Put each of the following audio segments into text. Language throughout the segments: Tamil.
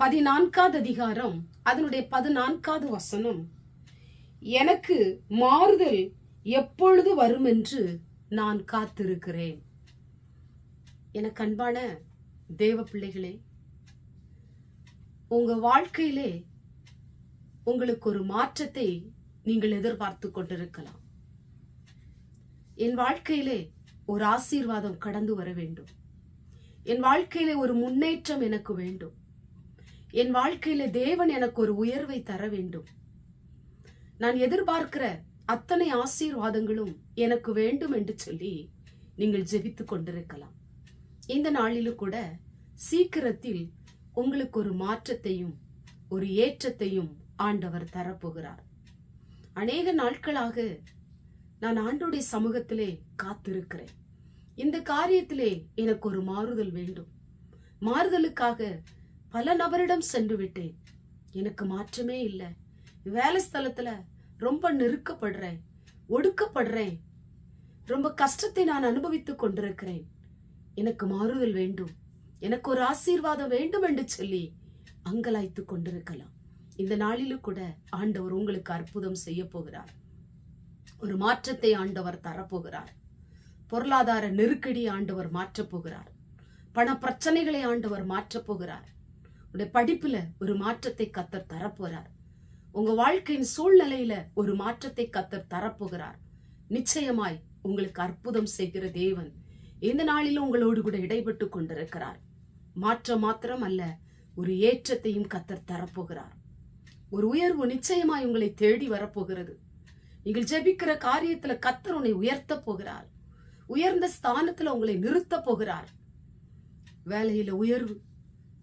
பதினான்காவது அதிகாரம் அதனுடைய பதினான்காவது வசனம். எனக்கு மாறுதல் எப்பொழுது வரும் என்று நான் காத்திருக்கிறேன். எனக்கு அன்பான தேவ பிள்ளைகளே உங்க வாழ்க்கையிலே உங்களுக்கு ஒரு மாற்றத்தை நீங்கள் எதிர்பார்த்து கொண்டிருக்கலாம். என் வாழ்க்கையிலே ஒரு ஆசீர்வாதம் கடந்து வர வேண்டும். என் வாழ்க்கையிலே ஒரு முன்னேற்றம் எனக்கு வேண்டும். என் வாழ்க்கையில தேவன் எனக்கு ஒரு உயர்வை தர வேண்டும். நான் எதிர்பார்க்கிற அத்தனை ஆசீர்வாதங்களும் எனக்கு வேண்டும் என்று சொல்லி நீங்கள் ஜெபித்து கொண்டிருக்கலாம். இந்த நாளிலும் கூட சீக்கிரத்தில் உங்களுக்கு ஒரு மாற்றத்தையும் ஒரு ஏற்றத்தையும் ஆண்டவர் தரப்போகிறார். அநேக நாட்களாக நான் ஆண்டுடைய சமூகத்திலே காத்திருக்கிறேன். இந்த காரியத்திலே எனக்கு ஒரு மாறுதல் வேண்டும். மாறுதலுக்காக பல நபரிடம் சென்று விட்டேன் எனக்கு மாற்றமே இல்லை. வேலை ஸ்தலத்துல ரொம்ப நெருக்கப்படுறேன். ஒடுக்கப்படுறேன். ரொம்ப கஷ்டத்தை நான் அனுபவித்துக் கொண்டிருக்கிறேன். எனக்கு மாறுதல் வேண்டும். எனக்கு ஒரு ஆசீர்வாதம் வேண்டும் என்று சொல்லி அங்கலாய்த்து கொண்டிருக்கலாம். இந்த நாளிலும் கூட ஆண்டவர் உங்களுக்கு அற்புதம் செய்ய போகிறார். ஒரு மாற்றத்தை ஆண்டவர் தரப்போகிறார். பொருளாதார நெருக்கடி ஆண்டவர் மாற்றப் போகிறார். பண பிரச்சனைகளை ஆண்டவர் மாற்றப் போகிறார். உடைய படிப்புல ஒரு மாற்றத்தை கத்தர் தரப்போறார். உங்க வாழ்க்கையின் சூழ்நிலையில ஒரு மாற்றத்தை கத்தர் தரப்போகிறார். நிச்சயமாய் உங்களுக்கு அற்புதம் செய்கிற தேவன் இந்த நாளிலும் உங்களோடு கூட இடைபட்டு கொண்டிருக்கிறார். மாற்றம் மாத்திரம் அல்ல ஒரு ஏற்றத்தையும் கத்தர் தரப்போகிறார். ஒரு உயர்வு நிச்சயமாய் உங்களை தேடி வரப்போகிறது. நீங்கள் ஜெபிக்கிற காரியத்துல கத்தர் உன்னை உயர்த்த போகிறார். உயர்ந்த ஸ்தானத்துல உங்களை நிறுத்த போகிறார். வேலையில உயர்வு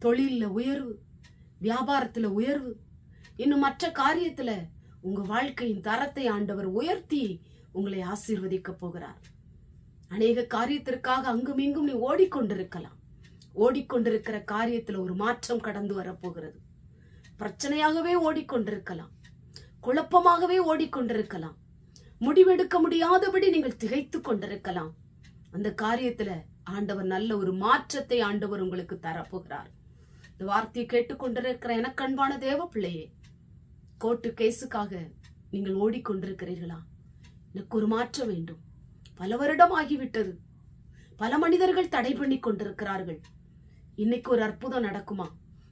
தொழிலில் உயர்வு வியாபாரத்தில் உயர்வு இன்னும் மற்ற காரியத்தில் உங்கள் வாழ்க்கையின் தரத்தை ஆண்டவர் உயர்த்தி உங்களை ஆசீர்வதிக்க போகிறார். அநேக காரியத்திற்காக அங்கும் இங்கும் நீ ஓடிக்கொண்டிருக்கலாம். ஓடிக்கொண்டிருக்கிற காரியத்தில் ஒரு மாற்றம் கடந்து வரப்போகிறது. பிரச்சனையாகவே ஓடிக்கொண்டிருக்கலாம். குழப்பமாகவே ஓடிக்கொண்டிருக்கலாம். முடிவெடுக்க முடியாதபடி நீங்கள் திகைத்து கொண்டிருக்கலாம். அந்த காரியத்துல ஆண்டவர் நல்ல ஒரு மாற்றத்தை ஆண்டவர் உங்களுக்கு தரப்போகிறார். இந்த வார்த்தையை கேட்டுக்கொண்டிருக்கிற எனக்கு கண்பான தேவ பிள்ளையே கோர்ட்டு கேஸுக்காக நீங்கள் ஓடிக்கொண்டிருக்கிறீர்களா? எனக்கு ஒரு மாற்றம் வேண்டும். பல வருடம் ஆகிவிட்டது பல மனிதர்கள் தடை பண்ணி கொண்டிருக்கிறார்கள். இன்னைக்கு ஒரு அற்புதம் நடக்குமா?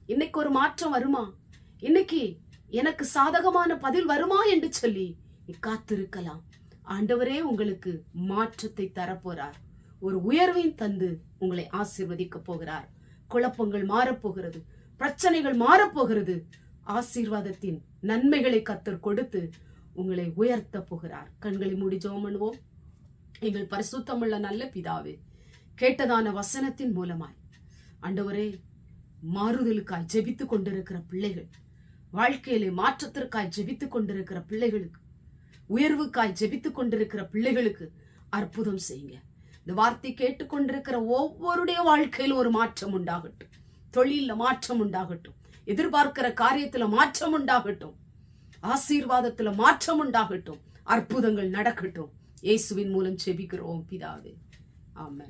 இன்னைக்கு ஒரு மாற்றம் வருமா? இன்னைக்கு எனக்கு சாதகமான பதில் வருமா என்று சொல்லி நீ காத்திருக்கலாம். ஆண்டவரே உங்களுக்கு மாற்றத்தை தரப்போறார். ஒரு உயர்வையும் தந்து உங்களை ஆசிர்வதிக்க போகிறார். குழப்பங்கள் மாறப்போகிறது பிரச்சனைகள் மாறப்போகிறது. ஆசீர்வாதத்தின் நன்மைகளை கத்தர் கொடுத்து உங்களை உயர்த்த போகிறார். கண்களை மூடி ஜெபம் பண்ணுவோம். எங்கள் பரிசுத்தமுள்ள நல்ல பிதாவே கேட்டதான வசனத்தின் மூலமாய் ஆண்டவரே மாறுதலுக்காய் ஜெபித்துக் கொண்டிருக்கிற பிள்ளைகள் வாழ்க்கையிலே மாற்றத்திற்காய் ஜெபித்து கொண்டிருக்கிற பிள்ளைகளுக்கு உயர்வுக்காய் ஜெபித்துக் கொண்டிருக்கிற பிள்ளைகளுக்கு அற்புதம் செய்யுங்க. இந்த வார்த்தை கேட்டுக்கொண்டிருக்கிற ஒவ்வொருடைய வாழ்க்கையில் ஒரு மாற்றம் உண்டாகட்டும். தொழில மாற்றம் உண்டாகட்டும். எதிர்பார்க்கிற காரியத்துல மாற்றம் உண்டாகட்டும். ஆசீர்வாதத்துல மாற்றம் உண்டாகட்டும். அற்புதங்கள் நடக்கட்டும். இயேசுவின் மூலம் செபிக்கிறோம் பிதாவே. ஆமாம்